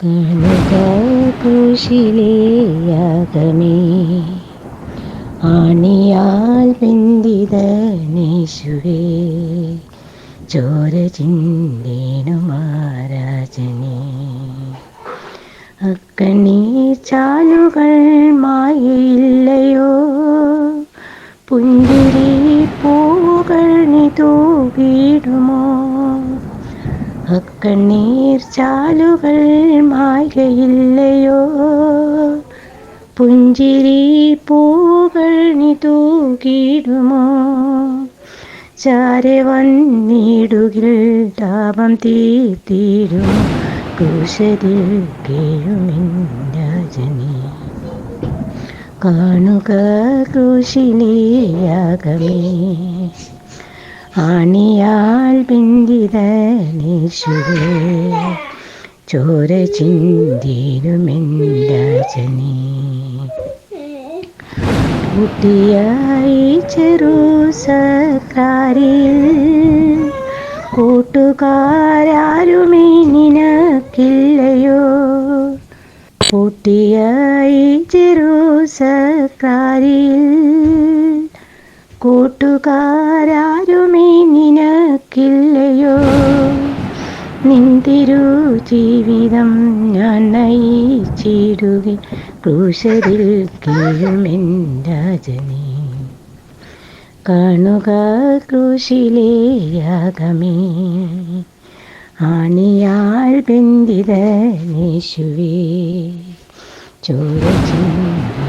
കാണുക കുശിലേ യാഗമേ ആണിയാൽ ബന്ധിത നേശുവേ ചോര ചിന്തേണു മാരാജനേ അക്കണ്ണീർ ചാലുകൾ മായയില്ലയോ? പുഞ്ചിരി പൂവുകൾ നീ തൂകിടുമോ അക്കണ്ണീർ ചാലുകൾ മായയില്ലയോ? പുഞ്ചിരി പൂകൾ നീ തൂകിടുമോ ചാരെ താപം തീർത്തിടുമോ? ക്രൂശതിൽ കേഴുമിന്നജനേ കാണുക ക്രൂശിലേ യാഗമേ. ആണിയാൽ ബന്ധിത നേശുവേ ചോര ചിന്തിരുമെന്തജനേ കുട്ടിയായി ചെറു സക്രാരിൽ കൂട്ടുകാരാരുമേ നിനക്കില്ലയോ കുട്ടിയായി ചെറു സക്രാരിൽ കൂട്ടുകാരാരുമേ നിനക്കില്ലയോ നിന്തിരു ജീവിതം ഞാൻ നയിച്ചിടുക. ക്രൂശരിൽ കീഴുമെന്തജനേ കാണുക ക്രൂശിലേ യാഗമേ. ആണിയാൽ ബന്ധിത നേശുവേ ചിന്തേനുമേ